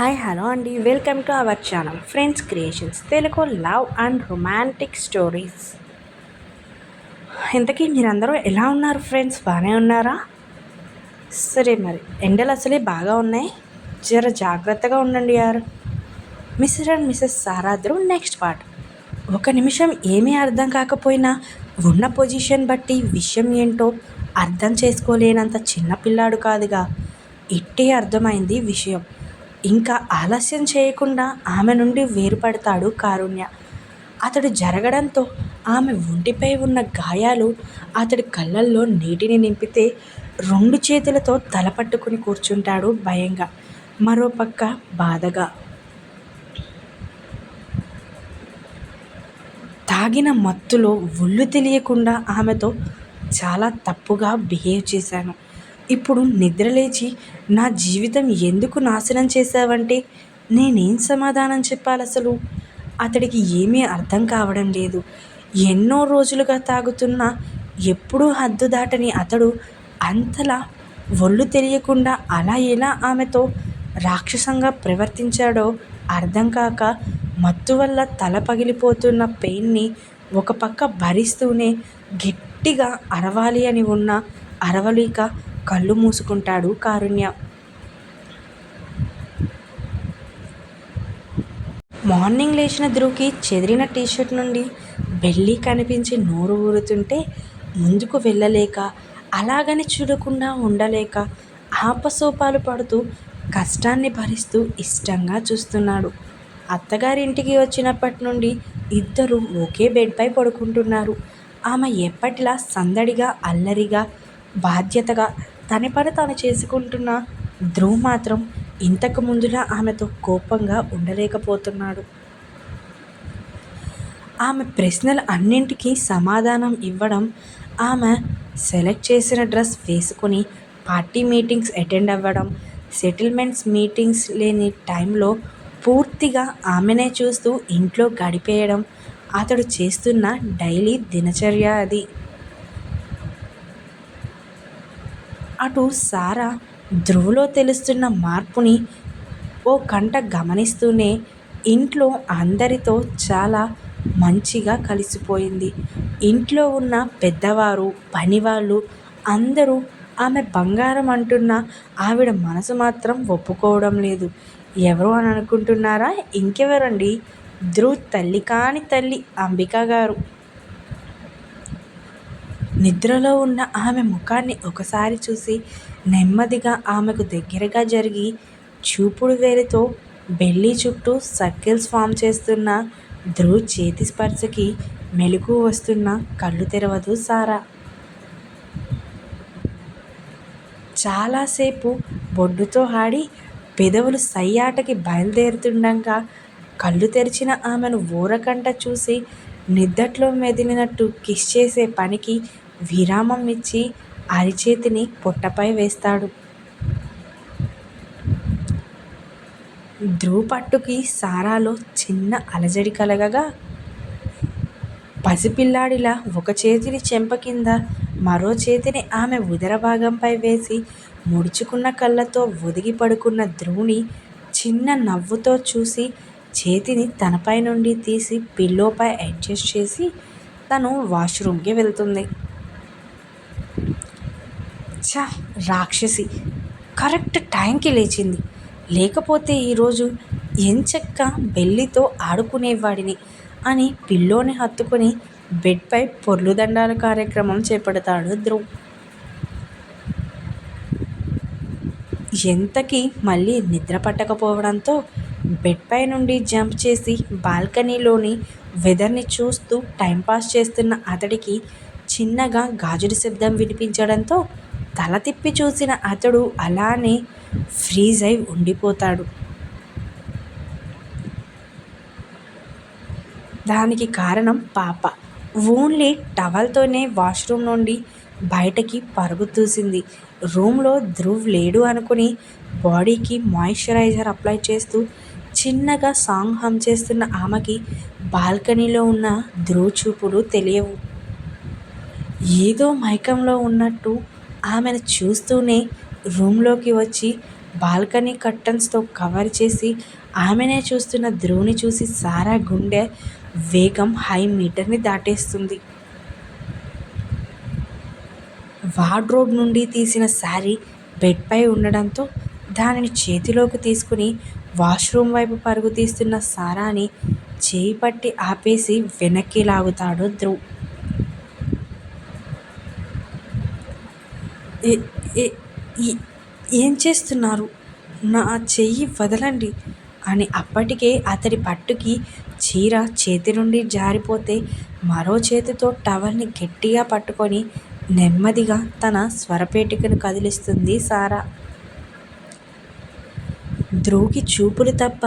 Hi hello అండి. Welcome to our channel. Friends creations Telugu love and romantic stories. ఇంతకీ మీరందరూ ఎలా ఉన్నారు ఫ్రెండ్స్? బాగానే ఉన్నారా? సరే మరి ఎండలు అసలే బాగా ఉన్నాయి. జర జాగ్రత్తగా ఉండండి యారు. మిస్టర్ అండ్ మిస్సెస్ సారాద్రు నెక్స్ట్ పార్ట్. ఒక నిమిషం ఏమీ అర్థం కాకపోయినా ఉన్న పొజిషన్ బట్టి విషయం ఏంటో అర్థం చేసుకోలేనంత చిన్న పిల్లాడు కాదుగా. ఇట్టే అర్థమైంది విషయం. ఇంకా ఆలస్యం చేయకుండా ఆమె నుండి వేరుపడతాడు కారుణ్య. అతడు జరగడంతో ఆమె ఒంటిపై ఉన్న గాయాలు అతడి కళ్ళల్లో నీటిని నింపితే రెండు చేతులతో తల పట్టుకుని కూర్చుంటాడు భయంగా. మరోపక్క బాధగా. తాగిన మత్తులో ఒళ్ళు తెలియకుండా ఆమెతో చాలా తప్పుగా బిహేవ్ చేశాను. ఇప్పుడు నిద్రలేచి నా జీవితం ఎందుకు నాశనం చేశావంటే నేనేం సమాధానం చెప్పాలి అసలు అతడికి ఏమీ అర్థం కావడం లేదు. ఎన్నో రోజులుగా తాగుతున్నా ఎప్పుడూ హద్దు దాటని అతడు అంతలా ఒళ్ళు తెలియకుండా అలా ఎలా ఆమెతో రాక్షసంగా ప్రవర్తించాడో అర్థం కాక మత్తు వల్ల తల పగిలిపోతున్న పెయిన్ని ఒక పక్క భరిస్తూనే గట్టిగా అరవాలి అని ఉన్న అరవలేక కళ్ళు మూసుకుంటాడు కారుణ్య. మార్నింగ్ లేచిన ధ్రువుకి చెదిరిన టీషర్ట్ నుండి బెల్లి కనిపించి నోరు ఊరుతుంటే ముందుకు వెళ్ళలేక అలాగని చూడకుండా ఉండలేక ఆపసోపాలు పడుతూ కష్టాన్ని భరిస్తూ ఇష్టంగా చూస్తున్నాడు. అత్తగారింటికి వచ్చినప్పటి నుండి ఇద్దరు ఒకే బెడ్పై పడుకుంటున్నారు. ఆమె ఎప్పటిలా సందడిగా అల్లరిగా బాధ్యతగా తన పని తాను చేసుకుంటున్న ధ్రువ్ మాత్రం ఇంతకు ముందులా ఆమెతో కోపంగా ఉండలేకపోతున్నాడు. ఆమె ప్రశ్నలు అన్నింటికీ సమాధానం ఇవ్వడం ఆమె సెలెక్ట్ చేసిన డ్రెస్ వేసుకొని పార్టీ మీటింగ్స్ అటెండ్ అవ్వడం సెటిల్మెంట్స్ మీటింగ్స్ లేని టైంలో పూర్తిగా ఆమెనే చూస్తూ ఇంట్లో గడిపేయడం అతడు చేస్తున్న డైలీ దినచర్య అది. అటు సారా ధ్రువులో తెలుస్తున్న మార్పుని ఓ కంట గమనిస్తూనే ఇంట్లో అందరితో చాలా మంచిగా కలిసిపోయింది. ఇంట్లో ఉన్న పెద్దవారు పనివాళ్ళు అందరూ ఆమె బంగారం అంటున్న ఆవిడ మనసు మాత్రం ఒప్పుకోవడం లేదు. ఎవరు అని అనుకుంటున్నారా? ఇంకెవరండి? ధ్రువ్ తల్లి కాని తల్లి అంబిక గారు. నిద్రలో ఉన్న ఆమె ముఖాన్ని ఒకసారి చూసి నెమ్మదిగా ఆమెకు దగ్గరగా జరిగి చూపుడు వేలితో బెల్లీ చుట్టూ సర్కిల్స్ ఫామ్ చేస్తున్న ధ్రువ్ చేతి స్పర్శకి మెలకు వస్తున్న కళ్ళు తెరవదు సారా. చాలాసేపు బొడ్డుతో ఆడి పెదవులు సయ్యాటకి బయలుదేరుతుండగా కళ్ళు తెరిచిన ఆమెను ఊరకంట చూసి నిద్దట్లో మెదిలినట్టు కిస్ చేసే పనికి విరామం ఇచ్చి అరిచేతిని పొట్టపై వేస్తాడు. ధ్రువపట్టుకి సారాలో చిన్న అలజడి కలగగా పసిపిల్లాడిలా ఒక చేతిని చెంప కింద మరో చేతిని ఆమె ఉదర భాగంపై వేసి ముడుచుకున్న కళ్ళతో ఒదిగి పడుకున్న ధ్రువుని చిన్న నవ్వుతో చూసి చేతిని తనపై నుండి తీసి పిల్లోపై అడ్జస్ట్ చేసి తను వాష్రూమ్కి వెళ్తుంది. ఛ రాక్షసి. కరెక్ట్ టైంకి లేచింది. లేకపోతే ఈరోజు ఎంచక్క బెల్లితో ఆడుకునేవాడిని అని పిల్లోని హత్తుకుని బెడ్పై పొర్లుదండాల కార్యక్రమం చేపడతాడు ధ్రువ్. ఎంతకి మళ్ళీ నిద్ర పట్టకపోవడంతో బెడ్పై నుండి జంప్ చేసి బాల్కనీలోని వెదర్ని చూస్తూ టైంపాస్ చేస్తున్న అతడికి చిన్నగా గాజుల శబ్దం వినిపించడంతో తల తిప్పి చూసిన అతడు అలానే ఫ్రీజ్ అయి ఉండిపోతాడు. దానికి కారణం పాప. ఓన్లీ టవల్తోనే వాష్రూమ్ నుండి బయటకి పరుగు తూసింది. రూమ్లో ధ్రువ్ లేడు అనుకుని బాడీకి మాయిశ్చరైజర్ అప్లై చేస్తూ చిన్నగా సాంగ్ హమ్ చేస్తున్న ఆమెకి బాల్కనీలో ఉన్న ధ్రువ్ చూపులు తెలియవు. ఏదో మైకంలో ఉన్నట్టు ఆమెను చూస్తూనే రూమ్లోకి వచ్చి బాల్కనీ కర్టన్స్తో కవర్ చేసి ఆమెనే చూస్తున్న ధ్రువుని చూసి సారా గుండె వేగం హై మీటర్ని దాటేస్తుంది. వార్డ్రోబ్ నుండి తీసిన శారీ బెడ్పై ఉండడంతో దానిని చేతిలోకి తీసుకుని వాష్రూమ్ వైపు పరుగు తీస్తున్న సారాని చేయి పట్టి ఆపేసి వెనక్కి లాగుతాడు ధ్రువ్ ఏం చేస్తున్నారు? నా చెయ్యి వదలండి అని అప్పటికే అతడి పట్టుకి చీర చేతి నుండి జారిపోతే మరో చేతితో టవల్ని గట్టిగా పట్టుకొని నెమ్మదిగా తన స్వరపేటికను కదిలిస్తుంది సారా. ధ్రువుకి చూపులు తప్ప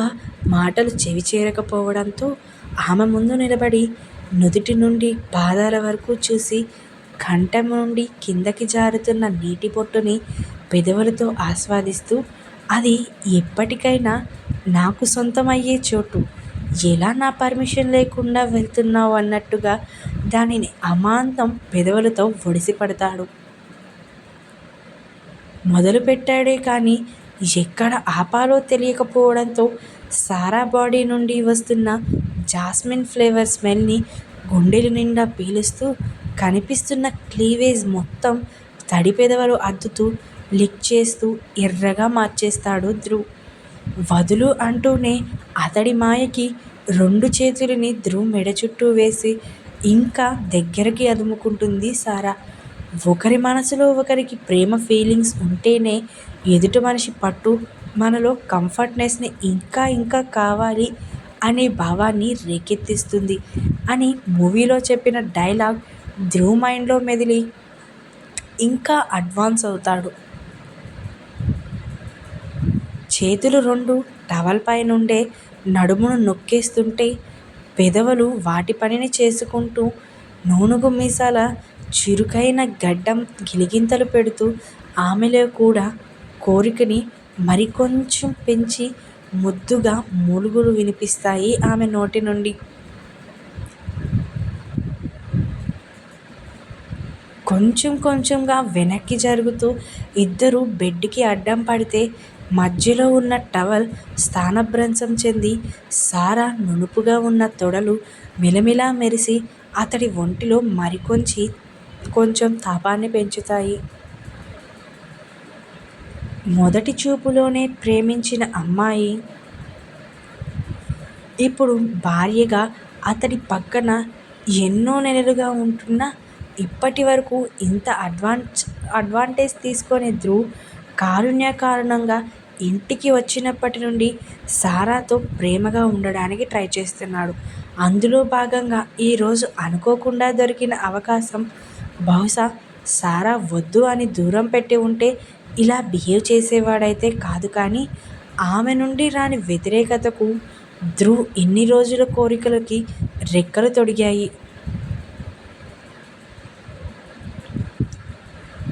మాటలు చెవి చేరకపోవడంతో ఆమె ముందు నిలబడి నుదుటి నుండి పాదాల వరకు చూసి కంఠం నుండి కిందకి జారుతున్న నీటి పొట్టుని పెదవులతో ఆస్వాదిస్తూ అది ఎప్పటికైనా నాకు సొంతమయ్యే చోటు. ఎలా నా పర్మిషన్ లేకుండా వెళ్తున్నావు అన్నట్టుగా దానిని అమాంతం పెదవులతో ఒడిసిపడతాడు. మొదలుపెట్టాడే కానీ ఎక్కడ ఆపాలో తెలియకపోవడంతో సారా బాడీ నుండి వస్తున్న జాస్మిన్ ఫ్లేవర్ స్మెల్ని గుండెల నిండా పీలుస్తూ కనిపిస్తున్న క్లీవేజ్ మొత్తం తడి పెదవులు అద్దుతూ లిక్ చేస్తూ ఎర్రగా మార్చేస్తాడు ధ్రువ్. వదులు అంటూనే అతడి మాయకి రెండు చేతులని ధ్రువ్ మెడ చుట్టూ వేసి ఇంకా దగ్గరికి అదుముకుంటుంది సారా. ఒకరి మనసులో ఒకరికి ప్రేమ ఫీలింగ్స్ ఉంటేనే ఎదుటి మనిషి పట్టు మనలో కంఫర్ట్నెస్ని ఇంకా ఇంకా కావాలి అనే భావాన్ని రేకెత్తిస్తుంది అని మూవీలో చెప్పిన డైలాగ్ ధ్రువ్ మైండ్లో మెదిలి ఇంకా అడ్వాన్స్ అవుతాడు. చేతులు రెండు టవల్ పైనుండే నడుమును నొక్కేస్తుంటే పెదవులు వాటి పనిని చేసుకుంటూ నూనుగు మీసాల చురుకైన గడ్డం గిలిగింతలు పెడుతూ ఆమెలో కూడా కోరికని మరికొంచెం పెంచి ముద్దుగా మూలుగులు వినిపిస్తాయి ఆమె నోటి నుండి. కొంచెం కొంచెంగా వెనక్కి జరుగుతూ ఇద్దరు బెడ్కి అడ్డం పడితే మధ్యలో ఉన్న టవల్ స్థానభ్రంశం చెంది సారా నునుపుగా ఉన్న తొడలు మిలమిలా మెరిసి అతడి ఒంటిలో మరికొంచి కొంచెం తాపాన్ని పెంచుతాయి. మొదటి చూపులోనే ప్రేమించిన అమ్మాయి ఇప్పుడు భార్యగా అతడి పక్కన ఎన్నో నెలలుగా ఉంటున్న ఇప్పటి వరకు ఇంత అడ్వాన్స్ అడ్వాంటేజ్ తీసుకొని ధ్రువ్ కారుణ్య కారణంగా ఇంటికి వచ్చినప్పటి నుండి సారాతో ప్రేమగా ఉండడానికి ట్రై చేస్తున్నాడు. అందులో భాగంగా ఈరోజు అనుకోకుండా దొరికిన అవకాశం బహుశా సారా వద్దు అని దూరం పెట్టి ఉంటే ఇలా బిహేవ్ చేసేవాడైతే కాదు కానీ ఆమె నుండి రాని వ్యతిరేకతకు ధ్రువ్ ఇన్ని రోజుల కోరికలకి రెక్కలు తొడిగాయి.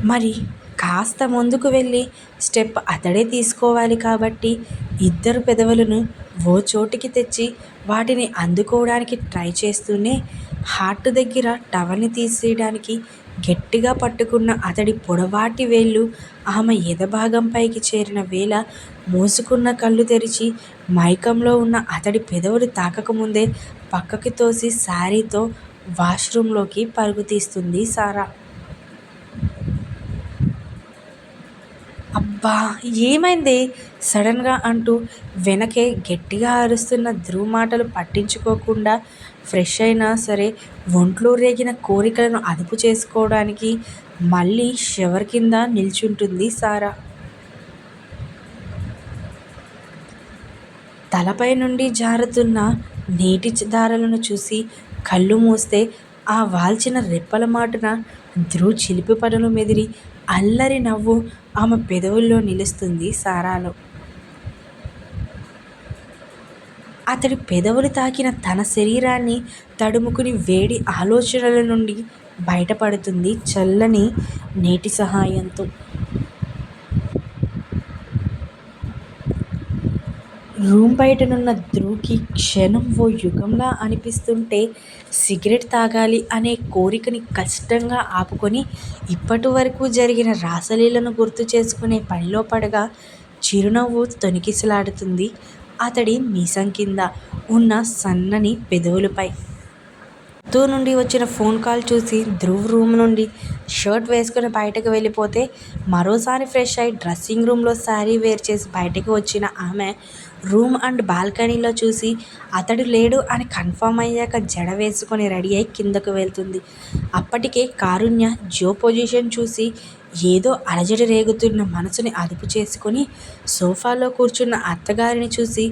మరి కాస్త ముందుకు వెళ్ళి స్టెప్ అతడే తీసుకోవాలి కాబట్టి ఇద్దరు పెదవులను ఓ చోటికి తెచ్చి వాటిని అందుకోవడానికి ట్రై చేస్తూనే హార్ట్ దగ్గర టవల్ని తీసేయడానికి గట్టిగా పట్టుకున్న అతడి పొడవాటి వేళ్ళు ఆమె ఎదభాగంపైకి చేరిన వేళ మూసుకున్న కళ్ళు తెరిచి మైకంలో ఉన్న అతడి పెదవులు తాకకముందే పక్కకి తోసి శారీతో వాష్రూంలోకి పరుగు తీస్తుంది సారా. అబ్బా ఏమైంది? సడన్గా అంటూ వెనకే గట్టిగా అరుస్తున్న ధ్రువ మాటలు పట్టించుకోకుండా ఫ్రెష్ అయినా సరే ఒంట్లో రేగిన కోరికలను అదుపు చేసుకోవడానికి మళ్ళీ షవర్ కింద నిల్చుంటుంది సారా. తలపై నుండి జారుతున్న నీటి దారలను చూసి కళ్ళు మూస్తే ఆ వాల్చిన రెప్పల మాటున ధ్రువ్ చిలిపి పనులు మెదిరి అల్లరి నవ్వు ఆమె పెదవుల్లో నిలుస్తుంది సారాలో. అతడి పెదవులు తాకిన తన శరీరాన్ని తడుముకుని వేడి ఆలోచనల నుండి బయటపడుతుంది చల్లని నీటి సహాయంతో. రూమ్ బయటనున్న ధ్రువ్కి క్షణం ఓ యుగంలా అనిపిస్తుంటే సిగరెట్ తాగాలి అనే కోరికని కష్టంగా ఆపుకొని ఇప్పటి వరకు జరిగిన రాసలీలను గుర్తు చేసుకునే పనిలో పడగా చిరునవ్వు తొణికిసలాడుతుంది అతడి మీసం కింద ఉన్న సన్నని పెదవులపై. తో నుండి వచ్చిన ఫోన్ కాల్ చూసి ధ్రువ్ రూమ్ నుండి షర్ట్ వేసుకుని బయటకు వెళ్ళిపోతే మరోసారి ఫ్రెష్ అయి డ్రెస్సింగ్ రూమ్లో శారీ వేర్ చేసి బయటకు వచ్చిన ఆమె రూమ్ అండ్ బాల్కనీలో చూసి అతడు లేడు అని కన్ఫర్మ్ అయ్యాక జడ వేసుకొని రెడీ అయి కిందకు వెళ్తుంది. అప్పటికే కారుణ్య జో పొజిషన్ చూసి ఏదో అలజడి రేగుతున్న మనసుని అదుపు చేసుకొని సోఫాలో కూర్చున్న అత్తగారిని చూసి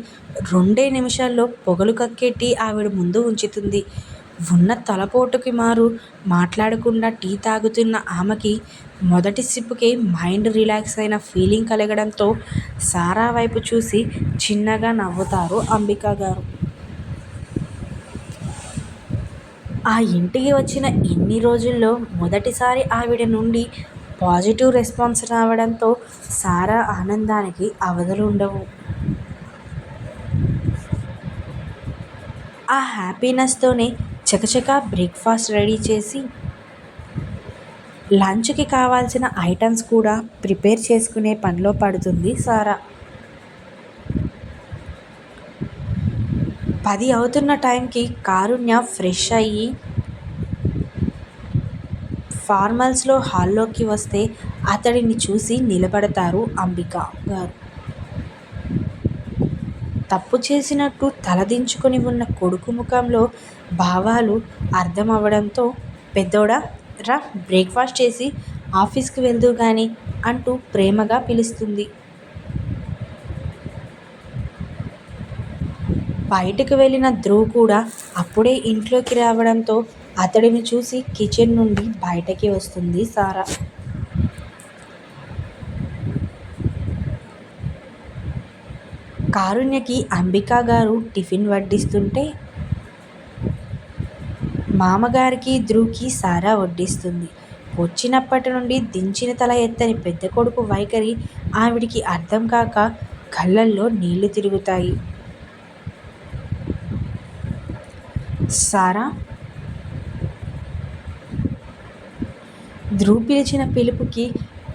రెండే నిమిషాల్లో పొగలు కక్కే టీ ఆవిడ ముందు ఉంచుతుంది. ఉన్న తలపోటుకి మారు మాట్లాడకుండా టీ తాగుతున్న ఆమెకి మొదటి సిప్పుకి మైండ్ రిలాక్స్ అయిన ఫీలింగ్ కలగడంతో సారా వైపు చూసి చిన్నగా నవ్వుతారు అంబికా గారు ఆ ఇంటికి వచ్చిన ఇన్ని రోజుల్లో మొదటిసారి ఆవిడ నుండి పాజిటివ్ రెస్పాన్స్ రావడంతో సారా ఆనందానికి అవధులుండవు. ఆ హ్యాపీనెస్తోనే చకచకా బ్రేక్ఫాస్ట్ రెడీ చేసి లంచ్కి కావాల్సిన ఐటమ్స్ కూడా ప్రిపేర్ చేసుకునే పనిలో పడుతుంది సారా. పది అవుతున్న టైంకి కారుణ్య ఫ్రెష్ అయ్యి ఫార్మల్స్లో హాల్లోకి వస్తే అతడిని చూసి నిలబడతారు అంబికగారు. తప్పు చేసినట్టు తలదించుకొని ఉన్న కొడుకు ముఖంలో భావాలు అర్థం పెద్దోడా రా బ్రేక్ఫాస్ట్ చేసి ఆఫీస్కి వెళ్దు కానీ అంటూ ప్రేమగా పిలుస్తుంది. బయటకు వెళ్ళిన ధ్రువ్ కూడా అప్పుడే ఇంట్లోకి రావడంతో అతడిని చూసి కిచెన్ నుండి బయటకి వస్తుంది సారా. కారుణ్యకి అంబికా గారు టిఫిన్ వడ్డిస్తుంటే మామగారికి ధ్రువ్కి సారా వడ్డిస్తుంది. వచ్చినప్పటి నుండి దించిన తల ఎత్తని పెద్ద కొడుకు వైఖరి ఆవిడకి అర్థంకాక కళ్ళల్లో నీళ్ళు తిరుగుతాయి. సారా! ధ్రువ్ పిలిచిన పిలుపుకి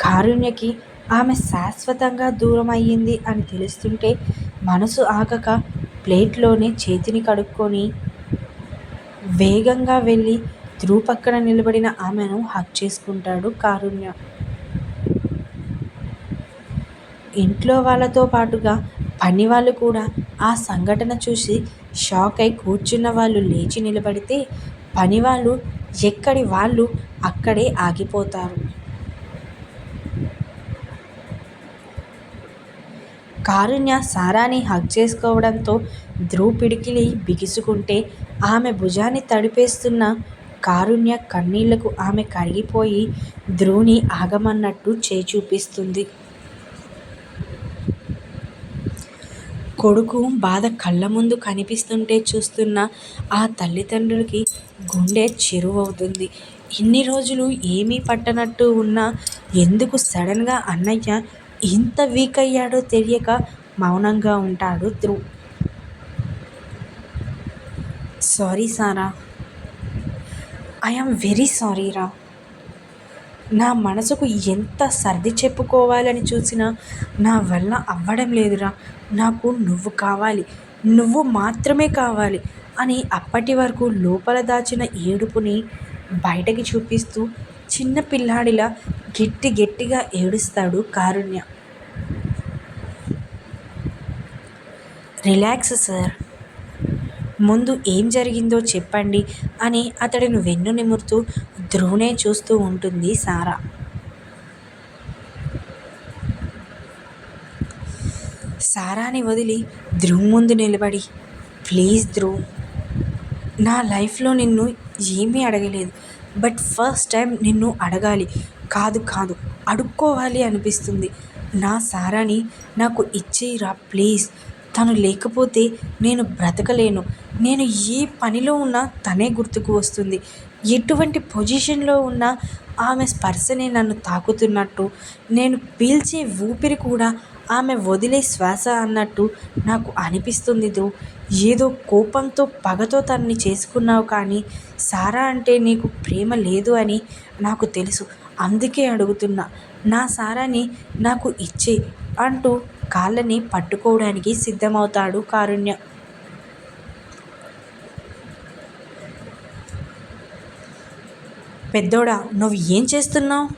కారుణ్యకి ఆమె శాశ్వతంగా దూరం అయ్యింది అని తెలుస్తుంటే మనసు ఆగక ప్లేట్లోనే చేతిని కడుక్కొని వేగంగా వెళ్ళి ధ్రువ్ పక్కన నిలబడిన ఆమెను హక్ చేసుకుంటాడు కారుణ్య. ఇంట్లో వాళ్ళతో పాటుగా పని వాళ్ళు కూడా ఆ సంఘటన చూసి షాక్ అయి కూర్చున్న వాళ్ళు లేచి నిలబడితే పని వాళ్ళు ఎక్కడి వాళ్ళు అక్కడే ఆగిపోతారు. కారుణ్య సారాని హగ్ చేసుకోవడంతో ధ్రువ్ పిడికిలి బిగుసుకుంటే ఆమె భుజాన్ని తడిపేస్తున్న కారుణ్య కన్నీళ్ళకు ఆమె కరిగిపోయి ధ్రువుని ఆగమన్నట్టు చేయి చూపిస్తుంది. కొడుకు బాధ కళ్ళ ముందు కనిపిస్తుంటే చూస్తున్న ఆ తల్లిదండ్రులకి గుండె చెరువవుతుంది. ఇన్ని రోజులు ఏమీ పట్టనట్టు ఉన్న ఎందుకు సడన్గా అన్నయ్య ఇంత వీక్ అయ్యాడో తెలియక మౌనంగా ఉంటాడు Dhruv. Sorry Sara! I'm very sorry రా! నా మనసుకు ఎంత సర్ది చెప్పుకోవాలని చూసినా నా వల్ల అవ్వడం లేదురా! నాకు నువ్వు కావాలి. నువ్వు మాత్రమే కావాలి అని అప్పటివరకు లోపల దాచిన ఏడుపుని బయటకి చూపిస్తూ చిన్న పిల్లాడిలా గట్టి గట్టిగా ఏడుస్తాడు కారుణ్య. Relax sir! ముందు ఏం జరిగిందో చెప్పండి అని అతడిని వెన్ను నిమురుతూ ధ్రువునే చూస్తూ ఉంటుంది సారా. సారాని వదిలి ధ్రువ్ ముందు నిలబడి ప్లీజ్ ధ్రువ్! నా లైఫ్లో నిన్ను ఏమీ అడగలేదు. బట్ ఫస్ట్ టైం నిన్ను అడగాలి కాదు కాదు అడుక్కోవాలి అనిపిస్తుంది. నా సారాని నాకు ఇచ్చెయ్యిరా ప్లీజ్! తను లేకపోతే నేను బ్రతకలేను. నేను ఏ పనిలో ఉన్నా తనే గుర్తుకు వస్తుంది. ఎటువంటి పొజిషన్లో ఉన్నా ఆమె స్పర్శనే నన్ను తాకుతున్నట్టు, నేను పీల్చే ఊపిరి కూడా ఆమె వదిలే శ్వాస అన్నట్టు నాకు అనిపిస్తుంది ధ్రువ్. ఏదో కోపంతో పగతో తనని చేసుకున్నావు కానీ సారా అంటే నీకు ప్రేమ లేదు అని నాకు తెలుసు. అందుకే అడుగుతున్నా. నా సారాని నాకు ఇచ్చే అంటూ కాళ్ళని పట్టుకోవడానికి సిద్ధమవుతాడు కారుణ్య పెద్దోడా నువ్వు ఏం చేస్తున్నావు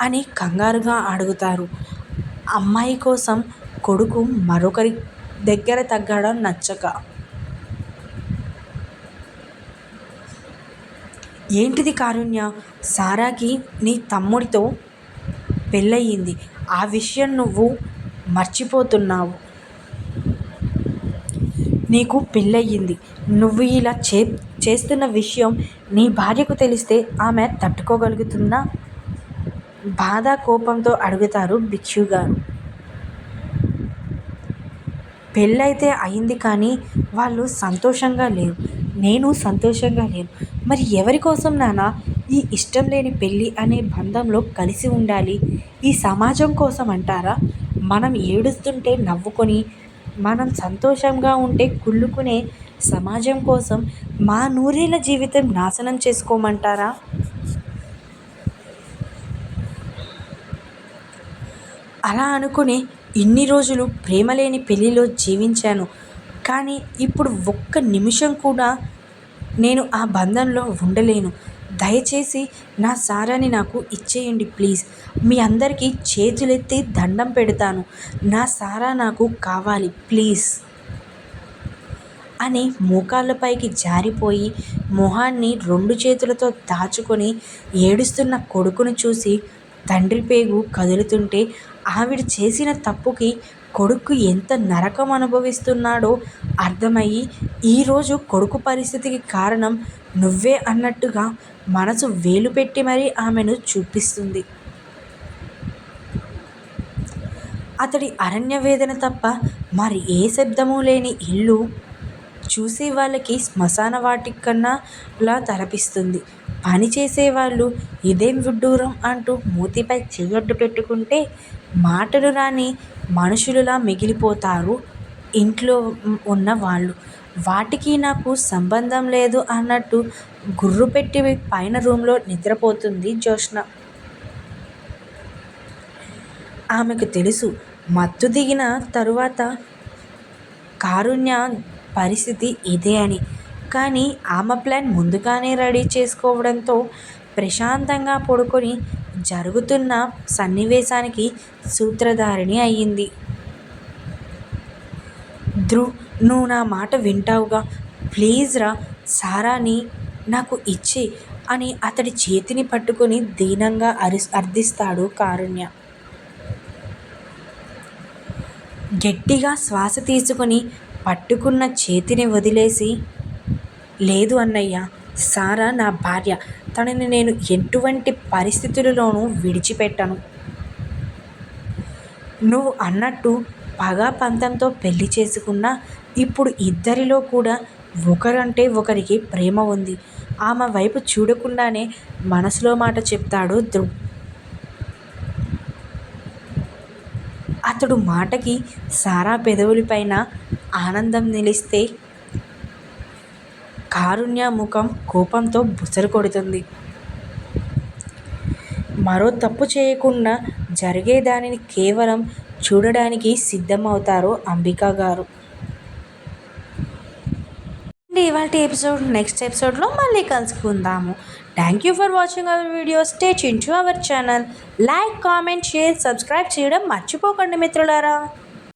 అని కంగారుగా అడుగుతారు అమ్మాయి కోసం కొడుకు మరొకరి దగ్గర తగ్గడం నచ్చక. ఏంటిది కారుణ్య? సారాకి నీ తమ్ముడితో పెళ్ళయింది. ఆ విషయం నువ్వు మర్చిపోతున్నావు. నీకు పెళ్ళయింది. నువ్వు ఇలా చే చేస్తున్న విషయం నీ భార్యకు తెలిస్తే ఆమె తట్టుకోగలుగుతుందా? బాధ కోపంతో అడుగుతారు భిక్షు గారు పెళ్ళైతే అయింది కానీ వాళ్ళు సంతోషంగా లేరు. నేను సంతోషంగా లేను. మరి ఎవరి కోసం నానా ఈ ఇష్టం లేని పెళ్ళి అనే బంధంలో కలిసి ఉండాలి. ఈ సమాజం కోసం అంటారా? మనం ఏడుస్తుంటే నవ్వుకొని మనం సంతోషంగా ఉంటే కుళ్ళుకునే సమాజం కోసం మా నూరేళ్ళ జీవితం నాశనం చేసుకోమంటారా? అలా అనుకుని ఇన్ని రోజులు ప్రేమ లేని పెళ్ళిలో జీవించాను. కానీ ఇప్పుడు ఒక్క నిమిషం కూడా నేను ఆ బంధంలో ఉండలేను. దయచేసి నా సారాని నాకు ఇచ్చేయండి ప్లీజ్. మీ అందరికీ చేతులెత్తి దండం పెడతాను. నా సారా నాకు కావాలి ప్లీజ్. అని మోకాళ్ళపైకి జారిపోయి మొహాన్ని రెండు చేతులతో దాచుకొని ఏడుస్తున్న కొడుకును చూసి తండ్రి పేగు కదులుతుంటే ఆవిడ చేసిన తప్పుకి కొడుకు ఎంత నరకం అనుభవిస్తున్నాడో అర్థమయ్యి ఈరోజు కొడుకు పరిస్థితికి కారణం నువ్వే అన్నట్టుగా మనసు వేలు పెట్టి మరీ ఆమెను చూపిస్తుంది. అతడి అరణ్య వేదన తప్ప మరి ఏ శబ్దము లేని ఇల్లు చూసే వాళ్ళకి శ్మశాన వాటికన్నా లా తలపిస్తుంది. పని చేసేవాళ్ళు ఇదేం విడ్డూరం అంటూ మూతిపై చెయ్యొడ్డు పెట్టుకుంటే మాటలు రాని మనుషులులా మిగిలిపోతారు ఇంట్లో ఉన్న వాళ్ళు. వాటికి నాకు సంబంధం లేదు అన్నట్టు గుర్రు పెట్టి పైన రూమ్లో నిద్రపోతుంది జోష్న ఆమెకు తెలుసు మత్తు దిగిన తరువాత కారుణ్య పరిస్థితి ఇదే అని. కానీ ఆమె ప్లాన్ ముందుగానే రెడీ చేసుకోవడంతో ప్రశాంతంగా పడుకొని జరుగుతున్న సన్నివేశానికి సూత్రధారిణి అయ్యింది. ధ్రువ్ నువ్వు నా మాట వింటావుగా. ప్లీజ్ రా సారాని నాకు ఇచ్చి అని అతడి చేతిని పట్టుకొని దీనంగా అరి అర్థిస్తాడు కారుణ్య. గట్టిగా శ్వాస తీసుకొని పట్టుకున్న చేతిని వదిలేసి లేదు అన్నయ్య సారా నా భార్య తనని నేను ఎటువంటి పరిస్థితులలోనూ విడిచిపెట్టను. నువ్వు అన్నట్టు పగా పంతంతో పెళ్ళి చేసుకున్న ఇప్పుడు ఇద్దరిలో కూడా ఒకరంటే ఒకరికి ప్రేమ ఉంది. ఆమె వైపు చూడకుండానే మనసులో మాట చెప్తాడు ధ్రువ్. అతడు మాటకి సారా పెదవులపైన ఆనందం నిలిస్తే కారుణ్య ముఖం కోపంతో బుసరు కొడుతుంది. మరో తప్పు చేయకుండా జరిగేదానిని కేవలం చూడడానికి సిద్ధమవుతారు అంబికా గారు. ఇవాళ ఎపిసోడ్ నెక్స్ట్ ఎపిసోడ్లో మళ్ళీ కలుసుకుందాము. Thank you for watching our video stay చించు our channel. Like comment share subscribe చేయడం మర్చిపోకండి మిత్రులారా.